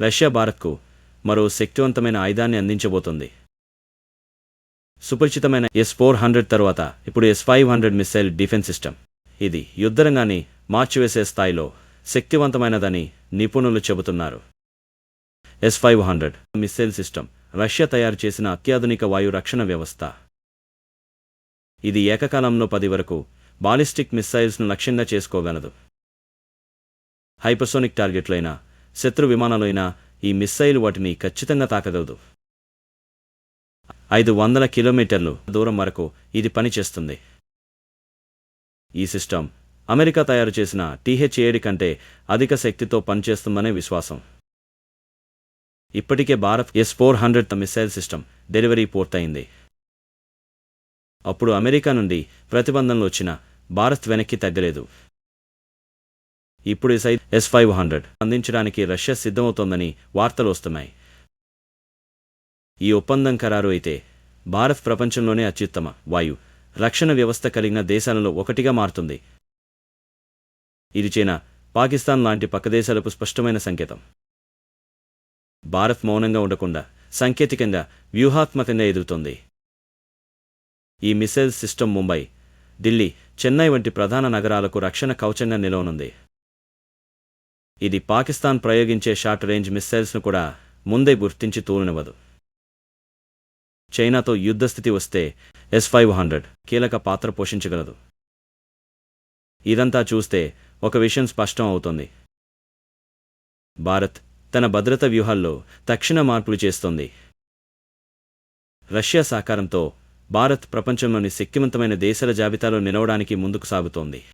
Russia భారత్కు మరో శక్తివంతమైన ఆయుధాన్ని అందించబోతోంది. సుపరిచితమైన ఎస్ ఫోర్ హండ్రెడ్ తరువాత ఇప్పుడు S five hundred missile defence system. ఇది యుద్ధరంగాన్ని మార్చివేసే స్థాయిలో శక్తివంతమైనదని నిపుణులు చెబుతున్నారు. S five hundred missile system Russia తయారు చేసిన అత్యాధునిక వాయు రక్షణ వ్యవస్థ. ఇది ఏకకాలంలో పది వరకు బాలిస్టిక్ మిస్సైల్స్ను లక్ష్యంగా చేసుకోగలదు. హైపర్సోనిక్ టార్గెట్లైన శత్రు విమానాలైనా ఈ మిస్సైల్ వాటిని ఖచ్చితంగా తాకగలదు. ఐదు వందల కిలోమీటర్లు దూరం వరకు ఇది పనిచేస్తుంది ఈ సిస్టమ్ అమెరికా తయారు చేసిన టీహెచ్ ఏడి కంటే అధిక శక్తితో పనిచేస్తుందనే విశ్వాసం. ఇప్పటికే Bharat S four hundred missile system delivery పూర్తయింది. అప్పుడు అమెరికా నుండి ప్రతిబంధనలు వచ్చిన భారత్ వెనక్కి తగ్గలేదు. ఇప్పుడు ఈ సైజ్ ఎస్ ఫైవ్ హండ్రెడ్ అందించడానికి రష్యా సిద్ధమవుతోందని వార్తలు వస్తున్నాయి. ఈ ఒప్పందం ఖరారు అయితే భారత్ ప్రపంచంలోనే అత్యుత్తమ వాయు రక్షణ వ్యవస్థ కలిగిన దేశాలలో ఒకటిగా మారుతుంది. ఇది చైనా పాకిస్తాన్ లాంటి పక్క దేశాలకు స్పష్టమైన సంకేతం. భారత్ మౌనంగా ఉండకుండా సాంకేతికంగా వ్యూహాత్మకంగా ఎదురుతోంది ఈ మిసైల్ సిస్టమ్ ముంబై ఢిల్లీ చెన్నై వంటి ప్రధాన నగరాలకు రక్షణ కవచంగా నిలవనుంది. ఇది పాకిస్తాన్ ప్రయోగించే షార్ట్ రేంజ్ మిస్సైల్స్ను కూడా ముందే గుర్తించి తూలినవదు చైనాతో యుద్ధస్థితి వస్తే ఎస్ ఫైవ్ హండ్రెడ్ కీలక పాత్ర పోషించగలదు. ఇదంతా చూస్తే ఒక విషయం స్పష్టం అవుతోంది. భారత్ తన భద్రత వ్యూహాల్లో తక్షణ మార్పులు చేస్తోంది. రష్యా సహకారంతో భారత్ ప్రపంచంలోని శక్తివంతమైన దేశాల జాబితాలో నిలవడానికి ముందుకు సాగుతోంది.